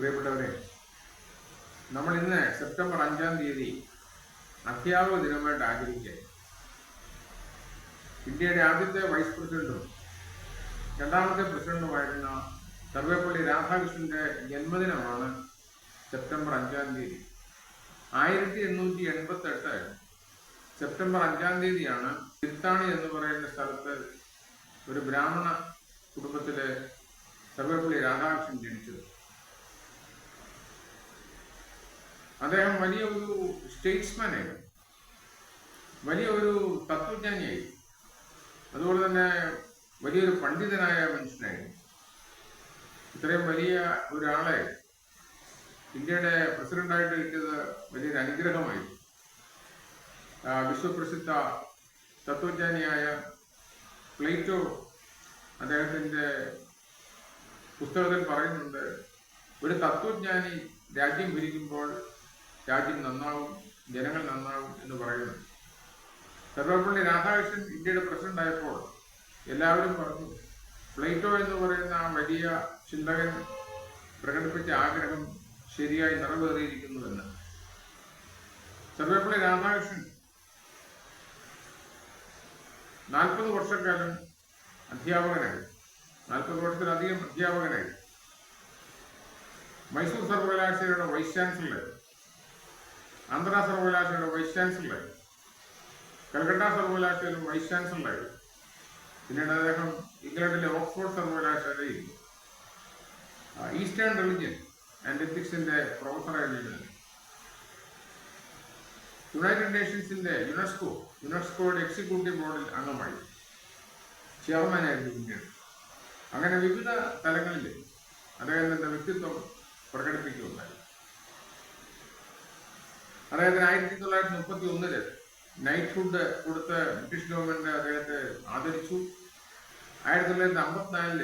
പ്രിയപ്പെട്ടവരെ നമ്മൾ ഇന്ന് സെപ്റ്റംബർ അഞ്ചാം തീയതി അധ്യാപക ദിനമായിട്ട് ആചരിക്കുക ഇന്ത്യയുടെ ആദ്യത്തെ വൈസ് പ്രസിഡന്റും രണ്ടാമത്തെ പ്രസിഡന്റുമായിരുന്ന സർവേപ്പള്ളി രാധാകൃഷ്ണന്റെ ജന്മദിനമാണ് സെപ്റ്റംബർ അഞ്ചാം തീയതി. ആയിരത്തി എണ്ണൂറ്റി എൺപത്തി എട്ട് സെപ്റ്റംബർ അഞ്ചാം തീയതിയാണ് തിരുത്താണി എന്ന് പറയുന്ന സ്ഥലത്ത് ഒരു ബ്രാഹ്മണ കുടുംബത്തിലെ സർവേപ്പള്ളി രാധാകൃഷ്ണൻ ജനിച്ചത്. അദ്ദേഹം വലിയ ഒരു സ്റ്റേറ്റ്സ്മാൻ ആയിരുന്നു. വലിയ ഒരു തത്വജ്ഞാനിയായി. അതുപോലെ തന്നെ വലിയൊരു പണ്ഡിതനായ മനുഷ്യനായിരുന്നു. ഇത്രയും വലിയ ഒരാളെ ഇന്ത്യയുടെ പ്രസിഡന്റായിട്ട് കിട്ടിയത് വലിയൊരു അനുഗ്രഹമായി വിശ്വപ്രസിദ്ധ തത്വജ്ഞാനിയായ പ്ലേറ്റോ അദ്ദേഹത്തിന്റെ പുസ്തകത്തിൽ പറയുന്നുണ്ട് ഒരു തത്വജ്ഞാനി രാജ്യം ഭരിക്കുമ്പോൾ രാജ്യം നന്നാവും ജനങ്ങൾ നന്നാവും എന്ന് പറയുന്നു. സർവപ്പള്ളി രാധാകൃഷ്ണൻ ഇന്ത്യയുടെ പ്രസിഡന്റ് ആയപ്പോൾ എല്ലാവരും പറഞ്ഞു പ്ലേറ്റോ എന്ന് പറയുന്ന ആ വലിയ ചിന്തകൻ പ്രകടിപ്പിച്ച ആഗ്രഹം ശരിയായി നിറവേറിയിരിക്കുന്നുവെന്ന്. സർവപ്പള്ളി രാധാകൃഷ്ണൻ നാൽപ്പത് വർഷക്കാലം അധ്യാപകനായി നാൽപ്പത് വർഷത്തിലധികം അധ്യാപകനായി. മൈസൂർ സർവകലാശാലയുടെ വൈസ് ചാൻസലർ ആന്ധ്ര സർവകലാശാലയുടെ വൈസ് ചാൻസലർ കൽക്കട്ട സർവകലാശാലയുടെ വൈസ് ചാൻസലറായി പിന്നീട് അദ്ദേഹം ഇംഗ്ലണ്ടിലെ ഓക്സ്ഫോർഡ് സർവകലാശാലയിൽ ഈസ്റ്റേൺ റിലിജ്യൻ ആൻഡ് എത്തിക്സിന്റെ പ്രൊഫസറായി നിന്നു യുണൈറ്റഡ് നേഷൻസിന്റെ യുനെസ്കോ യുനെസ്കോയുടെ എക്സിക്യൂട്ടീവ് ബോർഡിൽ അംഗമായി. ചെയർമാനായിരുന്നു പിന്നീട് അങ്ങനെ വിവിധ തലങ്ങളിൽ അദ്ദേഹത്തിന്റെ വ്യക്തിത്വം പ്രകടിപ്പിക്കുകയുണ്ടായി. അദ്ദേഹത്തിന് ആയിരത്തി തൊള്ളായിരത്തി മുപ്പത്തി ഒന്നിൽ നൈറ്റ്ഹുഡ് കൊടുത്ത് ബ്രിട്ടീഷ് ഗവൺമെന്റ് അദ്ദേഹത്തെ ആദരിച്ചു. ആയിരത്തി തൊള്ളായിരത്തി അമ്പത്തിനാലിൽ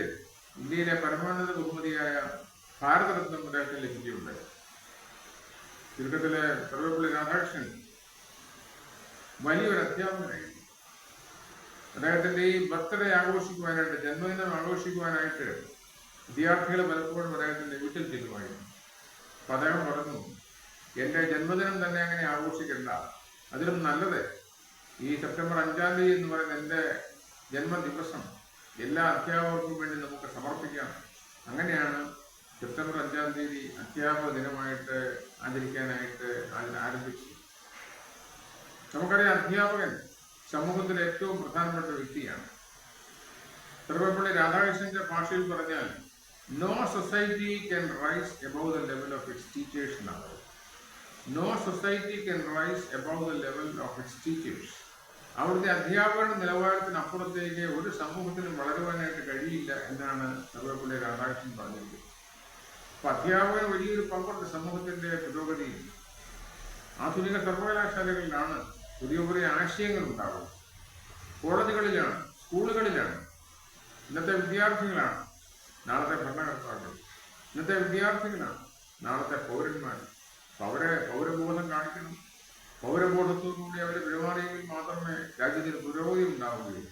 ഇന്ത്യയിലെ പരമോന്നത ബഹുമതിയായ ഭാരതരത്നം അദ്ദേഹത്തിന് ലഭിക്കുകയുണ്ടായി. ചുരുക്കത്തിലെ സർവപ്പള്ളി രാധാകൃഷ്ണൻ വലിയൊരു അധ്യാപകനായിരുന്നു. അദ്ദേഹത്തിന്റെ ഈ ബർത്ത്ഡേ ആഘോഷിക്കുവാനായിട്ട് ജന്മദിനം ആഘോഷിക്കുവാനായിട്ട് വിദ്യാർത്ഥികൾ പലപ്പോഴും അദ്ദേഹത്തിന്റെ വീട്ടിൽ ചെല്ലുമായിരുന്നു. അപ്പൊ അദ്ദേഹം പറഞ്ഞു എന്റെ ജന്മദിനം തന്നെ അങ്ങനെ ആഘോഷിക്കണ്ട. അതിലും നല്ലത് ഈ സെപ്റ്റംബർ അഞ്ചാം തീയതി എന്ന് പറയുന്ന എന്റെ ജന്മദിവസം എല്ലാ അധ്യാപകർക്കും വേണ്ടി നമുക്ക് സമർപ്പിക്കാം. അങ്ങനെയാണ് സെപ്റ്റംബർ അഞ്ചാം തീയതി അധ്യാപക ദിനമായിട്ട് ആചരിക്കാനായിട്ട് ആരംഭിച്ചു നമുക്കറിയാം അധ്യാപകൻ സമൂഹത്തിലെ ഏറ്റവും പ്രധാനപ്പെട്ട വ്യക്തിയാണ്. സർവപ്പള്ളി രാധാകൃഷ്ണന്റെ ഭാഷയിൽ പറഞ്ഞാൽ no society can rise above the level of its teachers എന്നാണ് no society can rise above the level of its teachers അവിടുത്തെ അധ്യാപകരുടെ നിലവാരത്തിനപ്പുറത്തേക്ക് ഒരു സമൂഹത്തിനും വളരുവാനായിട്ട് കഴിയില്ല എന്നാണ് സർവപ്പള്ളി രാധാകൃഷ്ണൻ പറഞ്ഞിരിക്കുന്നത്. അപ്പൊ അധ്യാപകന് വലിയൊരു പങ്കുണ്ട് സമൂഹത്തിന്റെ പുരോഗതിയിൽ. ആധുനിക സർവകലാശാലകളിലാണ് പുതിയ പുതിയ ആശയങ്ങൾ ഉണ്ടാകുന്നത് കോളേജുകളിലാണ് സ്കൂളുകളിലാണ്. ഇന്നത്തെ വിദ്യാർത്ഥികളാണ് നാളത്തെ ഭരണകർത്താക്കൾ. ഇന്നത്തെ വിദ്യാർത്ഥികളാണ് നാളത്തെ പൗരന്മാർ. അവരെ പൗരബോധം കാണിക്കണം. പൗരബോധത്തോടുകൂടി അവർ പെരുമാറിയെങ്കിൽ മാത്രമേ രാജ്യത്തിന് പുരോഗതി ഉണ്ടാവുകയുള്ളൂ.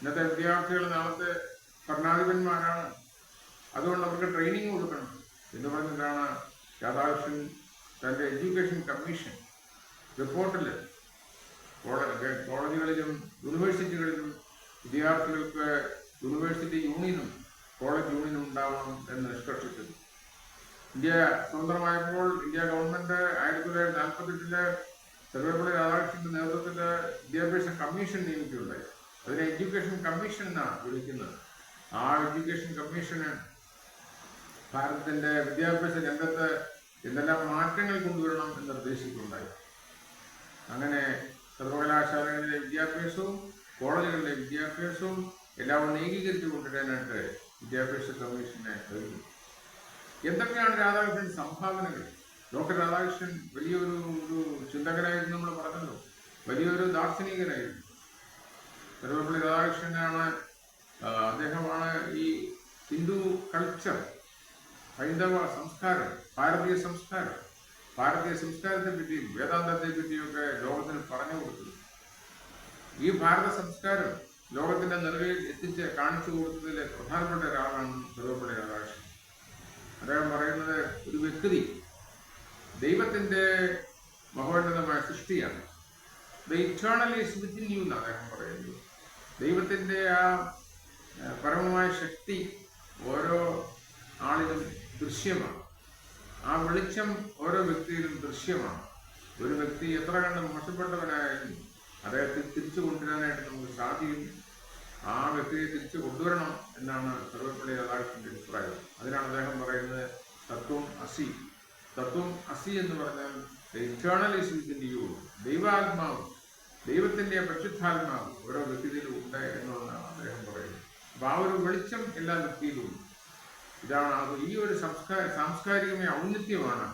ഇന്നത്തെ വിദ്യാർത്ഥികൾ നാളത്തെ ഭരണാധിപന്മാരാണ്. അതുകൊണ്ട് അവർക്ക് ട്രെയിനിങ് കൊടുക്കണം. എന്ന് പറഞ്ഞിട്ടാണ് രാധാകൃഷ്ണൻ തന്റെ എഡ്യൂക്കേഷൻ കമ്മീഷൻ റിപ്പോർട്ടിൽ കോളേജുകളിലും യൂണിവേഴ്സിറ്റികളിലും വിദ്യാർത്ഥികൾക്ക് യൂണിവേഴ്സിറ്റി യൂണിയനും കോളേജ് യൂണിയനും ഉണ്ടാവണം എന്ന് നിഷ്കർഷിച്ചത്. ഇന്ത്യ സ്വതന്ത്രമായപ്പോൾ ഇന്ത്യ ഗവൺമെന്റ് ആയിരത്തി തൊള്ളായിരത്തി നാൽപ്പത്തെട്ടിൽ സർവേപ്പള്ളി രാധാകൃഷ്ണന്റെ നേതൃത്വത്തിൽ വിദ്യാഭ്യാസ കമ്മീഷൻ നിയമിക്കുകയുണ്ടായി. അതിനെ എഡ്യൂക്കേഷൻ കമ്മീഷൻ എന്നാണ് വിളിക്കുന്നത്. ആ എഡ്യൂക്കേഷൻ കമ്മീഷന് ഭാരതത്തിന്റെ വിദ്യാഭ്യാസ രംഗത്ത് എന്തെല്ലാം മാറ്റങ്ങൾ കൊണ്ടുവരണം എന്ന് നിർദ്ദേശിക്കുകയുണ്ടായി. അങ്ങനെ സർവകലാശാലകളിലെ വിദ്യാഭ്യാസവും കോളേജുകളിലെ വിദ്യാഭ്യാസവും എല്ലാം ഏകീകരിച്ചു കൊണ്ടുവരാനായിട്ട് വിദ്യാഭ്യാസ കമ്മീഷനെ കഴിഞ്ഞു എന്തൊക്കെയാണ് രാധാകൃഷ്ണൻ സംഭാവനകൾ? ഡോക്ടർ രാധാകൃഷ്ണൻ വലിയൊരു ഒരു ചിന്തകനായിരുന്നു നമ്മൾ പറഞ്ഞല്ലോ. വലിയൊരു ദാർശനികനായിരുന്നു. സർവപ്പള്ളി രാധാകൃഷ്ണനാണ് അദ്ദേഹമാണ് ഈ ഹിന്ദു കൾച്ചർ ഹൈന്ദവ സംസ്കാരം ഭാരതീയ സംസ്കാരം. ഭാരതീയ സംസ്കാരത്തെ പറ്റിയും വേദാന്തത്തെ പറ്റിയും ഒക്കെ ലോകത്തിന് പറഞ്ഞു കൊടുത്തത് ഈ ഭാരത സംസ്കാരം ലോകത്തിന്റെ നിലവിൽ എത്തിച്ച് കാണിച്ചു കൊടുത്തതിലെ പ്രധാനപ്പെട്ട ഒരാളാണ് സർവപ്പള്ളി രാധാകൃഷ്ണൻ. അദ്ദേഹം പറയുന്നത് ഒരു വ്യക്തി ദൈവത്തിന്റെ മഹോന്നതമായ സൃഷ്ടിയാണ്. The eternal is within you എന്ന് അദ്ദേഹം പറയുന്നത്. ദൈവത്തിന്റെ ആ പരമമായ ശക്തി ഓരോ ആളിലും ദൃശ്യമാണ്. ആ വെളിച്ചം ഓരോ വ്യക്തിയിലും ദൃശ്യമാണ്. ഒരു വ്യക്തി എത്ര കണ്ട് മോശപ്പെട്ടവനായാലും അദ്ദേഹത്തെ തിരിച്ചു കൊണ്ടുവരാനായിട്ട് നമുക്ക് സാധിക്കും. ആ വ്യക്തിയെ തിരിച്ചു കൊണ്ടുവരണം എന്നാണ് സർവപ്പള്ളി രാധാകൃഷ്ണന്റെ അഭിപ്രായം. അതിനാണ് അദ്ദേഹം പറയുന്നത് തത്വം അസി. തത്വം അസി എന്ന് പറഞ്ഞാൽ വിത്തിൻ യു ദൈവാത്മാവ് ദൈവത്തിന്റെ പരിശുദ്ധാത്മാവ് ഓരോ വ്യക്തിയിലും ഉണ്ട് എന്നുള്ളതാണ് അദ്ദേഹം പറയുന്നത്. അപ്പൊ ആ ഒരു വെളിച്ചം എല്ലാ വ്യക്തിയിലും ഇതാണ് അത് ഈ ഒരു സംസ്കാര സാംസ്കാരികമായ ഔന്നിത്യമാണ്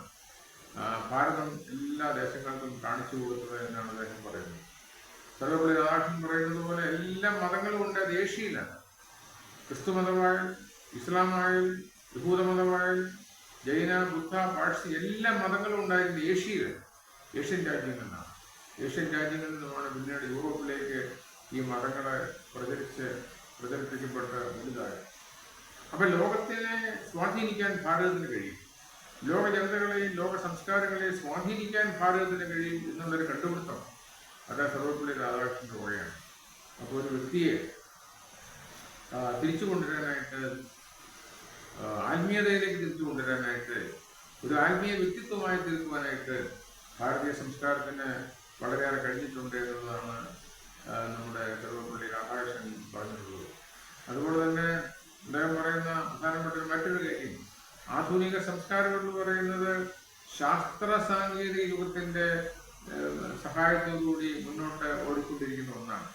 ഭാരതം എല്ലാ ദേശങ്ങൾക്കും കാണിച്ചു കൊടുക്കുന്നത് എന്നാണ് അദ്ദേഹം പറയുന്നത്. സർവപള്ളി രാധാകൃഷ്ണൻ പറയുന്നത് പോലെ എല്ലാ മതങ്ങളും ഉണ്ട് ഏഷ്യയിലാണ്. ക്രിസ്തു മതമായാലും ഇസ്ലാമായാലും യഹൂദമതമായാലും ജൈന ബുദ്ധ പാഴ്സി എല്ലാ മതങ്ങളും ഉണ്ടായിരുന്നത് ഏഷ്യയിലാണ്. ഏഷ്യൻ രാജ്യങ്ങളിലാണ് ഏഷ്യൻ രാജ്യങ്ങളിൽ നിന്നുമാണ് പിന്നീട് യൂറോപ്പിലേക്ക് ഈ മതങ്ങളെ പ്രചരിച്ച് പ്രചരിപ്പിക്കപ്പെട്ട വലുതായത്. അപ്പൊ ലോകത്തിനെ സ്വാധീനിക്കാൻ ഭാരതത്തിന് കഴിയും. ലോക ജനതകളെയും ലോക സംസ്കാരങ്ങളെയും സ്വാധീനിക്കാൻ ഭാരതത്തിന് കഴിയും എന്നുള്ളൊരു കണ്ടുപിടുത്തം. അത് സർവപ്പള്ളി രാധാകൃഷ്ണന്റെ കൂടെയാണ് അപ്പോൾ ഒരു വ്യക്തിയെ തിരിച്ചു കൊണ്ടുവരാനായിട്ട് ആത്മീയതയിലേക്ക് തിരിച്ചു കൊണ്ടുവരാനായിട്ട് ഒരു ആത്മീയ വ്യക്തിത്വമായി തീർക്കുവാനായിട്ട് ഭാരതീയ സംസ്കാരത്തിന് വളരെയേറെ കഴിഞ്ഞിട്ടുണ്ട് എന്നുള്ളതാണ് നമ്മുടെ സർവപ്പള്ളി രാധാകൃഷ്ണൻ പറഞ്ഞിട്ടുള്ളത്. അതുപോലെ തന്നെ അദ്ദേഹം പറയുന്ന പ്രധാനപ്പെട്ട മറ്റൊരു കാര്യം. ആധുനിക സംസ്കാരം എന്ന് പറയുന്നത് ശാസ്ത്ര സാങ്കേതിക യുഗത്തിന്റെ ഏഹ്, സഹായത്തോടുകൂടി മുന്നോട്ട് ഓടിക്കൊണ്ടിരിക്കുന്ന ഒന്നാണ്.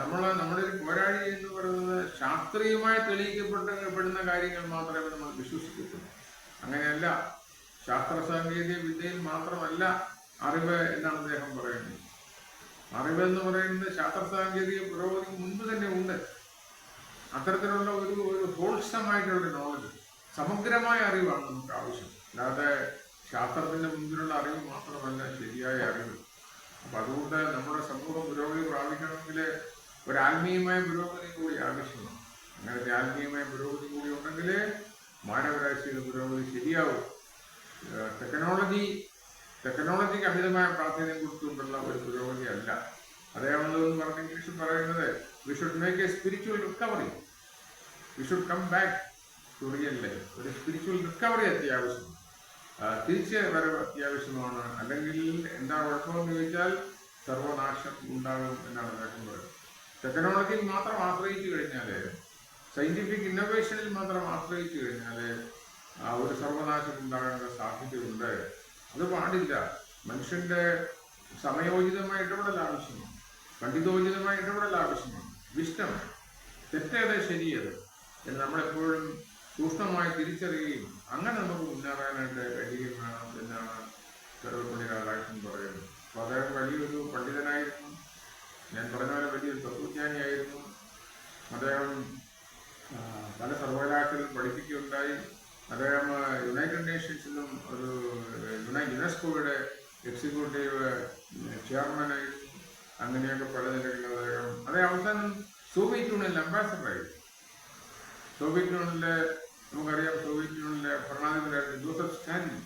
നമ്മൾ നമ്മുടെ ഒരു പോരാളി എന്ന് പറയുന്നത് ശാസ്ത്രീയമായി തെളിയിക്കപ്പെട്ടപ്പെടുന്ന കാര്യങ്ങൾ മാത്രമേ നമ്മൾ വിശ്വസിക്കത്തുള്ളൂ. അങ്ങനെയല്ല ശാസ്ത്ര സാങ്കേതിക വിദ്യയിൽ മാത്രമല്ല അറിവ് എന്നാണ് അദ്ദേഹം പറയുന്നത്. അറിവ് എന്ന് പറയുന്നത് ശാസ്ത്ര സാങ്കേതിക പുരോഗതിക്ക് മുൻപ് തന്നെ ഉണ്ട്. അത്തരത്തിലുള്ള ഒരു ഒരു ഹോൾസമായിട്ടുള്ള നോളജ് സമഗ്രമായ അറിവാണ് നമുക്ക് ആവശ്യം. അല്ലാതെ ശാസ്ത്രത്തിന്റെ മുൻപിലുള്ള അറിവ് മാത്രമല്ല ശരിയായ അറിവ്. അപ്പൊ അതുകൊണ്ട് നമ്മുടെ സമൂഹം പുരോഗതി പ്രാപിക്കണമെങ്കിൽ ഒരു ആത്മീയമായ പുരോഗതി കൂടി ആവശ്യമാണ്. അങ്ങനത്തെ ആത്മീയമായ പുരോഗതി കൂടി ഉണ്ടെങ്കിൽ മാനവരാശിയുടെ പുരോഗതി ശരിയാവും. ടെക്നോളജി ടെക്നോളജിക്ക് അമിതമായ പ്രാധാന്യം കൊടുത്തുകൊണ്ടുള്ള ഒരു പുരോഗതി അല്ല. അതേപോലെ പറഞ്ഞ ഇംഗ്ലീഷിൽ പറയുന്നത് we should make a spiritual recovery we should come back to real life ഒരു സ്പിരിച്വൽ റിക്കവറി അത്യാവശ്യമാണ്. തിരിച്ച് വരവ് അത്യാവശ്യമാണ്. അല്ലെങ്കിൽ എന്താ കുഴപ്പമെന്ന് ചോദിച്ചാൽ സർവനാശം ഉണ്ടാകും എന്നാണ് അദ്ദേഹം പറയുന്നത്. ടെക്നോളജിയിൽ മാത്രം ആശ്രയിച്ചു കഴിഞ്ഞാൽ സയന്റിഫിക് ഇന്നോവേഷനിൽ മാത്രം ആശ്രയിച്ചു കഴിഞ്ഞാൽ ഒരു സർവനാശം ഉണ്ടാകാനുള്ള സാധ്യതയുണ്ട്. അത് പാടില്ല. മനുഷ്യന്റെ സമയോചിതമായ ഇടപെടൽ ആവശ്യമാണ്. പണ്ഡിതോചിതമായ ഇടപെടൽ ആവശ്യമാണ്. വിഷ്ടം തെറ്റേത് ശരിയത് എന്ന് നമ്മളെപ്പോഴും സൂക്ഷ്മമായി തിരിച്ചറിയുകയും അങ്ങനെ നമുക്ക് മുന്നേറാനായിട്ട് കഴിയുകയും വേണം എന്നാണ് ചെറുപ്പള്ളി രാധാകൃഷ്ണൻ പറയുന്നത്. അപ്പോൾ അദ്ദേഹം വലിയൊരു പണ്ഡിതനായിരുന്നു. ഞാൻ പറഞ്ഞ പോലെ വലിയൊരു തത്വജ്ഞാനിയായിരുന്നു. അദ്ദേഹം പല സർവകലാശാലയിൽ പഠിപ്പിക്കുകയുണ്ടായി. അദ്ദേഹം യുണൈറ്റഡ് നേഷൻസിലും ഒരു യുണൈ യുനെസ്കോയുടെ എക്സിക്യൂട്ടീവ് ചെയർമാനായിരുന്നു. അങ്ങനെയൊക്കെ പല നിലകളിൽ അദ്ദേഹം അതേ അവസാനം സോവിയറ്റ് യൂണിയനിൽ അംബാസഡറായിരുന്നു സോവിയറ്റ് യൂണിയനിലെ നമുക്കറിയാം സോവിയറ്റ് യൂണിയനിലെ ഭരണാധിപരായിരുന്നു ജോസഫ് സ്റ്റാലിൻ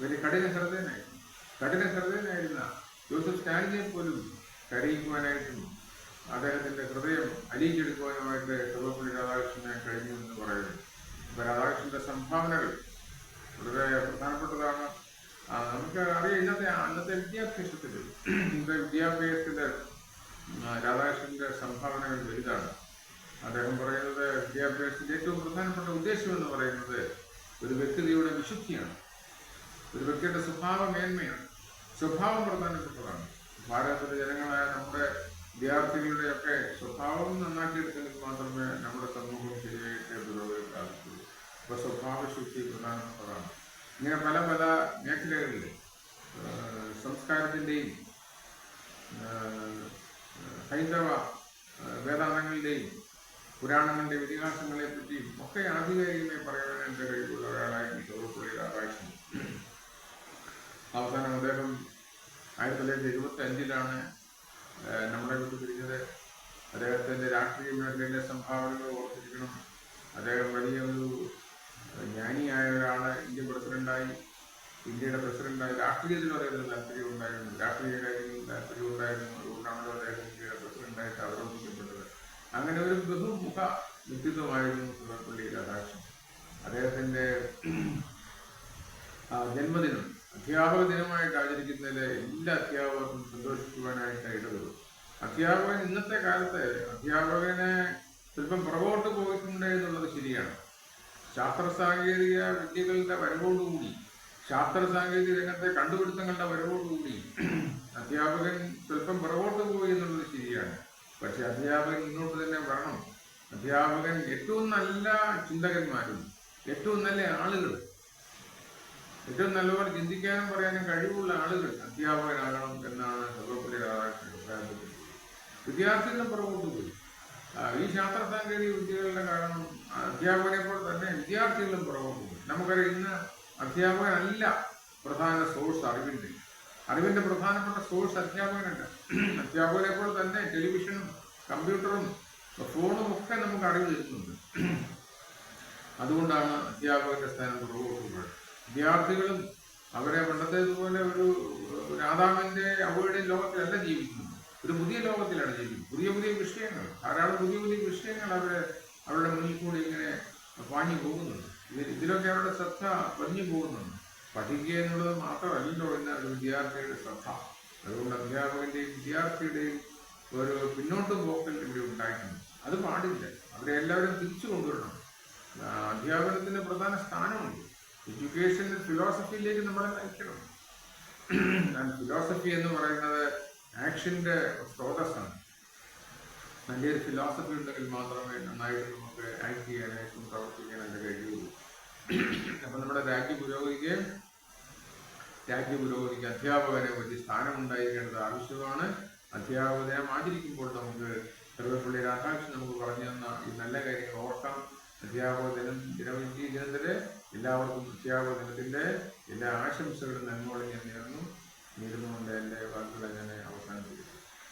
വലിയ കഠിന ഹൃദയനായിരുന്നു കഠിന ഹൃദയനായിരുന്ന ജോസഫ് സ്റ്റാലിനെ പോലും കരയിക്കുവാനായിട്ടും അദ്ദേഹത്തിന്റെ ഹൃദയം അലിയിച്ചെടുക്കുവാനുമായിട്ട് സർവപ്പള്ളി രാധാകൃഷ്ണനെ കഴിഞ്ഞു എന്ന് പറയുന്നു. അപ്പൊ രാധാകൃഷ്ണന്റെ സംഭാവനകൾ വളരെ പ്രധാനപ്പെട്ടതാണ്. നമുക്ക് അറിയാം ഇന്നത്തെ അന്നത്തെ വിദ്യാഭ്യാസത്തിൽ ഇന്നത്തെ വിദ്യാഭ്യാസത്തിൽ രാധാകൃഷ്ണന്റെ സംഭാവനകൾ വലുതാണ്. അദ്ദേഹം പറയുന്നത് വിദ്യാഭ്യാസത്തിന്റെ ഏറ്റവും പ്രധാനപ്പെട്ട ഉദ്ദേശം എന്ന് പറയുന്നത് ഒരു വ്യക്തിയുടെ വിശുദ്ധിയാണ്. ഒരു വ്യക്തിയുടെ സ്വഭാവ മേന്മയാണ് സ്വഭാവം പ്രധാനപ്പെട്ടതാണ്. ഭാരതത്തിലെ ജനങ്ങളായ നമ്മുടെ വിദ്യാർത്ഥികളുടെ ഒക്കെ സ്വഭാവം നന്നാക്കിയെടുത്തെങ്കിൽ മാത്രമേ നമ്മുടെ സമൂഹം ശരിയായിട്ട് പുരോഗതി പ്രാപിക്കുള്ളൂ അപ്പൊ സ്വഭാവശുദ്ധി പ്രധാനപ്പെട്ടതാണ്. ഇങ്ങനെ പല പല മേഖലകളിൽ സംസ്കാരത്തിന്റെയും ഹൈന്ദവ വേദാന്തങ്ങളുടെയും പുരാണങ്ങളുടെയും ഇതിഹാസങ്ങളെ പറ്റിയും ഒക്കെ ആധികാരികമായി പറയാൻ എന്റെ കഴിവുള്ള ഒരാളായിരുന്നു ചെറുപ്പുള്ളി രാധാകൃഷ്ണൻ. അവസാനം അദ്ദേഹം ആയിരത്തി തൊള്ളായിരത്തി എഴുപത്തി അഞ്ചിലാണ് നമ്മളെ വിട്ടു പിരിഞ്ഞത് അദ്ദേഹത്തിന്റെ രാഷ്ട്രീയ മേഖലയിലെ സംഭാവനകൾ ഓർത്തിരിക്കണം. അദ്ദേഹം വലിയ ഒരു ജ്ഞാനിയായ ഒരാൾ ഇന്ത്യൻ പ്രസിഡന്റായി ഇന്ത്യയുടെ പ്രസിഡന്റായി രാഷ്ട്രീയത്തിൽ അദ്ദേഹത്തിന് താല്പര്യം ഉണ്ടായിരുന്നു രാഷ്ട്രീയ കാര്യങ്ങളിൽ താല്പര്യം ഉണ്ടായിരുന്നു അതുകൊണ്ടാണല്ലോ അദ്ദേഹം ഇന്ത്യയുടെ പ്രസിഡന്റായിട്ട് അവരോധിക്കപ്പെട്ടത് അങ്ങനെ ഒരു ബഹുമുഖ വ്യക്തിത്വമായിരുന്നു സർവപ്പള്ളി രാധാകൃഷ്ണൻ അദ്ദേഹത്തിന്റെ ആ, ജന്മദിനം അധ്യാപക ദിനമായിട്ട് ആചരിക്കുന്നതിൽ എല്ലാ അധ്യാപകർക്കും സന്തോഷിക്കുവാനായിട്ട് ഇടവരും അധ്യാപകൻ ഇന്നത്തെ കാലത്ത് അധ്യാപകനെ സ്വല്പം പുറകോട്ട് പോയിട്ടുണ്ട് എന്നുള്ളത് ശരിയാണ്. ശാസ്ത്ര സാങ്കേതിക വിദ്യകളുടെ വരവോടുകൂടി ശാസ്ത്ര സാങ്കേതിക രംഗത്തെ കണ്ടുപിടുത്തങ്ങളുടെ വരവോടുകൂടി അധ്യാപകൻ സ്വല്പം പുറകോട്ട് പോയി എന്നുള്ളത് ശരിയാണ്. പക്ഷെ അധ്യാപകൻ ഇങ്ങോട്ട് തന്നെ വരണം. അധ്യാപകൻ ഏറ്റവും നല്ല ചിന്തകന്മാരും ഏറ്റവും നല്ല ആളുകൾ. ഏറ്റവും നല്ലപോലെ ചിന്തിക്കാനും പറയാനും കഴിവുള്ള ആളുകൾ അധ്യാപകരാകണം എന്നാണ് സർവപ്പള്ളി രാധാകൃഷ്ണൻ വിദ്യാർത്ഥികളും പുറകോട്ട് പോയി. ഈ ശാസ്ത്ര സാങ്കേതിക വിദ്യകളുടെ കാരണം അധ്യാപകനെ പോലെ തന്നെ വിദ്യാർത്ഥികളും പുറകോട്ട് പോയി. നമുക്കറിയാം ഇന്ന് അധ്യാപകനല്ല പ്രധാന സോഴ്സ് അറിവിന്റെ അറിവിന്റെ പ്രധാനപ്പെട്ട സോഴ്സ് അധ്യാപകനുണ്ട്. അധ്യാപകനെ പോലെ തന്നെ ടെലിവിഷനും കമ്പ്യൂട്ടറും ഫോണും ഒക്കെ നമുക്ക് അറിവ് തരുന്നുണ്ട്. അതുകൊണ്ടാണ് അധ്യാപകന്റെ സ്ഥാനം പോയത് വിദ്യാർത്ഥികളും അവരെ പണ്ടത്തേതുപോലെ ഒരു രാധാമന്റെ അവയുടെ ലോകത്തിലല്ല ജീവിക്കുന്നത്. ഒരു പുതിയ ലോകത്തിലാണ് ജീവിക്കുന്നത്. പുതിയ പുതിയ വിഷയങ്ങൾ ധാരാളം പുതിയ പുതിയ വിഷയങ്ങൾ അവരെ അവരുടെ മുന്നിൽ കൂടി ഇങ്ങനെ പാഞ്ഞു പോകുന്നുണ്ട്. ഇതിലൊക്കെ അവരുടെ ശ്രദ്ധ പതിഞ്ഞു പോകുന്നുണ്ട്. പഠിക്കുക എന്നുള്ളത് മാത്രമല്ലോ എന്നാൽ വിദ്യാർത്ഥിയുടെ ശ്രദ്ധ. അതുകൊണ്ട് അധ്യാപകന്റെയും വിദ്യാർത്ഥിയുടെയും ഒരു പിന്നോട്ട് പോക്കൽ ഇവിടെ ഉണ്ടായിട്ടുണ്ട്. അത് പാടില്ല. അവരെ എല്ലാവരും തിരിച്ചു കൊണ്ടുവരണം. അധ്യാപനത്തിന് പ്രധാന സ്ഥാനമുണ്ട്. എഡ്യൂക്കേഷൻ ഫിലോസഫിയിലേക്ക് നമ്മളെ നയിക്കണം. ഫിലോസഫി എന്ന് പറയുന്നത് ആക്ഷന്റെ സ്രോതസ്സാണ്. നല്ലൊരു ഫിലോസഫി ഉണ്ടെങ്കിൽ മാത്രമേ നന്നായിട്ട് നമുക്ക് ആക്ട് ചെയ്യാനായിട്ടും പ്രവർത്തിക്കാനായിട്ട് കഴിയുള്ളൂ. അപ്പൊ നമ്മുടെ രാജ്യം പുരോഗതിക്കുകയും രാജ്യ പുരോഗതിക്ക് അധ്യാപകരെ പറ്റി സ്ഥാനം ഉണ്ടായിരിക്കേണ്ടത് ആവശ്യമാണ്. അധ്യാപകരെ ആചരിക്കുമ്പോൾ നമുക്ക് സർവപ്പള്ളി രാധാകൃഷ്ണൻ നമുക്ക് പറഞ്ഞു തന്ന ഈ നല്ല കാര്യങ്ങൾ ഓർക്കാം. അധ്യാപക ദിനം ദിനം ദിനത്തിൽ എല്ലാവർക്കും അധ്യാപക ദിനത്തിന്റെ എല്ലാ ആശംസകളും നന്മകളും ഞാൻ നേർന്നു നേരുന്നുകൊണ്ട് എന്റെ വാക്കുകളെ ഞാൻ അവസാനിപ്പിക്കുന്നു.